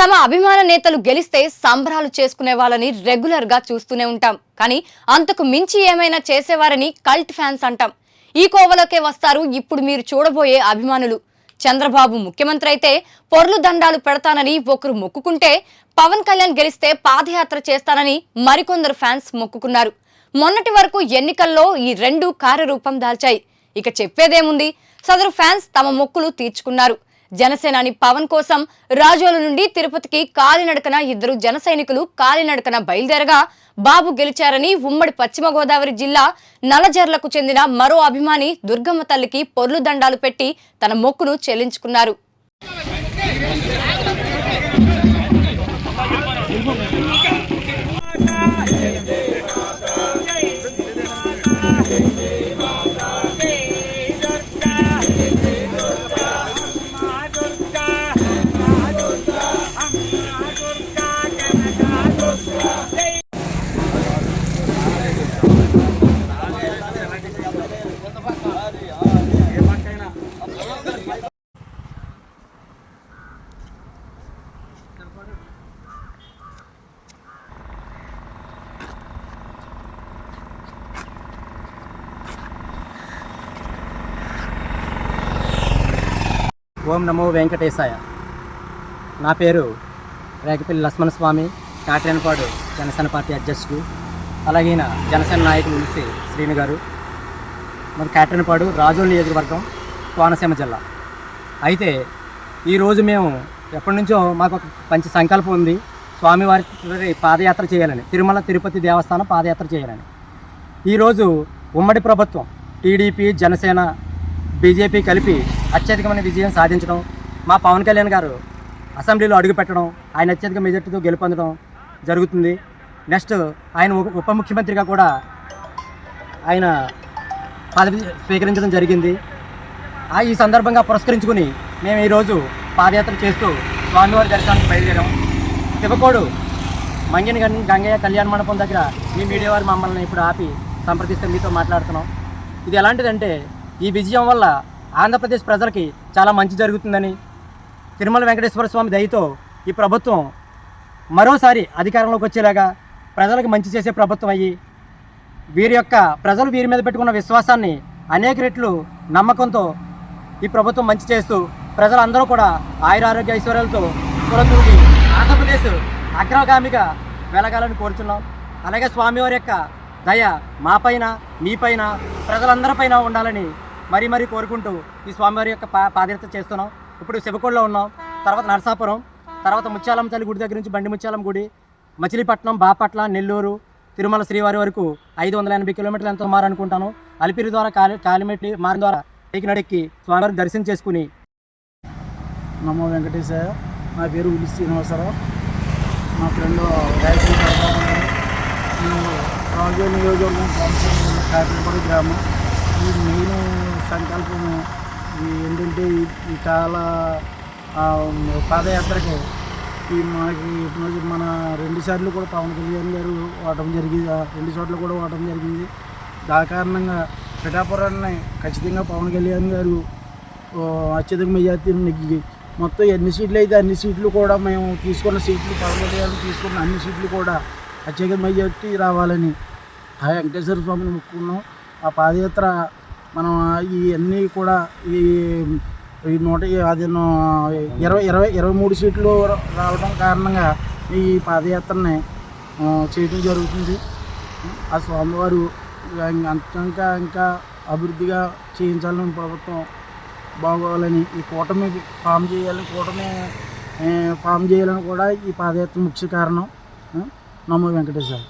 తమ అభిమాన నేతలు గెలిస్తే సంబరాలు చేసుకునే వాళ్ళని రెగ్యులర్గా చూస్తూనే ఉంటాం. కానీ అంతకు మించి ఏమైనా చేసేవారని కల్ట్ ఫ్యాన్స్ అంటాం. ఈ కోవలోకే వస్తారు ఇప్పుడు మీరు చూడబోయే అభిమానులు. చంద్రబాబు ముఖ్యమంత్రి అయితే పొర్లు దండాలు పెడతానని ఒకరు మొక్కుకుంటే పవన్ కళ్యాణ్ గెలిస్తే పాదయాత్ర చేస్తానని మరికొందరు ఫ్యాన్స్ మొక్కుకున్నారు. మొన్నటి వరకు ఎన్నికల్లో ఈ రెండు కార్యరూపం దాల్చాయి. ఇక చెప్పేదేముంది? సదరు ఫ్యాన్స్ తమ మొక్కులు తీర్చుకున్నారు. జనసేనాని పవన్ కోసం రాజోల నుండి తిరుపతికి కాలినడకన ఇద్దరు జన సైనికులు కాలినడకన బయలుదేరగా బాబు గెలిచారని ఉమ్మడి పశ్చిమ గోదావరి జిల్లా నలజర్లకు చెందిన మరో అభిమాని దుర్గమ్మ తల్లికి పొర్లు దండాలు పెట్టి తన మొక్కును చెల్లించుకున్నారు. ఓం నమో వెంకటేశాయ. నా పేరు రేకపల్లి లక్ష్మణ స్వామి కాట్రేనపాడు జనసేన పార్టీ అధ్యక్షుడు అలాగే జనసేన నాయకులు ఉలిసి శ్రీను గారు. మరి కాట్రేనపాడు రాజోల్ నియోజకవర్గం కోనసీమ జిల్లా. అయితే ఈరోజు మేము ఎప్పటి నుంచో మాకు ఒక మంచి సంకల్పం ఉంది స్వామివారి పాదయాత్ర చేయాలని తిరుమల తిరుపతి దేవస్థానం పాదయాత్ర చేయాలని. ఈరోజు ఉమ్మడి ప్రభుత్వం టీడీపీ జనసేన బీజేపీ కలిపి అత్యధికమైన విజయం సాధించడం మా పవన్ కళ్యాణ్ గారు అసెంబ్లీలో అడుగుపెట్టడం ఆయన అత్యధిక మెజార్టీతో గెలుపొందడం జరుగుతుంది. నెక్స్ట్ ఆయన ఉప- ఉప ముఖ్యమంత్రిగా కూడా ఆయన పదవి స్వీకరించడం జరిగింది. ఆ ఈ సందర్భంగా పురస్కరించుకుని మేము ఈరోజు పాదయాత్ర చేస్తూ స్వామివారి దర్శనానికి బయలుదేరాం. శివకోడు మంగిని గంగయ్య కళ్యాణ మండపం దగ్గర మీ మీడియా వారు మమ్మల్ని ఇప్పుడు ఆపి సంప్రదిస్తే మీతో మాట్లాడుతున్నాం. ఇది ఎలాంటిదంటే ఈ విజయం వల్ల ఆంధ్రప్రదేశ్ ప్రజలకి చాలా మంచి జరుగుతుందని తిరుమల వెంకటేశ్వర స్వామి దయతో ఈ ప్రభుత్వం మరోసారి అధికారంలోకి వచ్చేలాగా ప్రజలకు మంచి చేసే ప్రభుత్వం అయ్యి వీరి యొక్క ప్రజలు వీరి మీద పెట్టుకున్న విశ్వాసాన్ని అనేక రెట్లు నమ్మకంతో ఈ ప్రభుత్వం మంచి చేస్తూ ప్రజలందరూ కూడా ఆయురారోగ్య ఐశ్వర్యాలతో కులతూగి ఆంధ్రప్రదేశ్ అగ్రగామిగా వెలగాలని కోరుతున్నాం అలాగే స్వామివారి యొక్క దయ మాపైన మీపైన ప్రజలందరిపైన ఉండాలని మరీ మరీ కోరుకుంటూ ఈ స్వామివారి యొక్క పా పాదయాత్ర చేస్తున్నాం. ఇప్పుడు శివకోడలో ఉన్నాం. తర్వాత నరసాపురం తర్వాత ముత్యాలం తల్లి గుడి దగ్గర నుంచి బండి ముత్యాలం గుడి మచిలీపట్నం బాపట్ల నెల్లూరు తిరుమల శ్రీవారి వరకు ఐదు వందల ఎనభై కిలోమీటర్లు ఎంతో మారనుకుంటాను అలిపిరి ద్వారా కాలి కాలిమెట్టి మారిన ద్వారా ఎక్కినడెక్కి స్వామివారిని దర్శనం చేసుకుని. నమో వెంకటేశాయ. నా పేరు ఉలి శ్రీనివాసరావు. మా ఫ్రెండ్ రాయచూరు రాజు నియోజకవర్గం కోనసీమ గ్రామం. ఈ మెయిన్ సంకల్పము ఏంటంటే ఈ- కాల పాదయాత్రకి ఈ మనకి ఇప్పుడు మన రెండు సార్లు కూడా పవన్ కళ్యాణ్ గారు ఓటం జరిగింది. రెండు చోట్ల కూడా ఓటం జరిగింది. దా కారణంగా పిఠాపురాన్ని ఖచ్చితంగా పవన్ కళ్యాణ్ గారు అత్యధిక మెజార్టీని నెగ్గి మొత్తం ఎన్ని సీట్లు అయితే అన్ని సీట్లు కూడా మేము తీసుకున్న సీట్లు పవన్ కళ్యాణ్ తీసుకున్న అన్ని సీట్లు కూడా అత్యధిక మెజార్టీ రావాలని ఆ వెంకటేశ్వర స్వామిని మొక్కుకున్నాం. ఆ పాదయాత్ర మనం ఇవన్నీ కూడా ఈ ఈ నూట అది ఇరవై ఇరవై ఇరవై మూడు సీట్లు రావడం కారణంగా ఈ పాదయాత్రని చేయడం జరుగుతుంది. ఆ స్వామివారు ఇంకా ఇంకా అభివృద్ధిగా చేయించాలని ప్రభుత్వం బాగోవాలని ఈ కూటమి ఫామ్ చేయాలని కూటమి ఫామ్ చేయాలని కూడా ఈ పాదయాత్ర ముఖ్య కారణం. నమ్మ నమో వెంకటేశ్వర.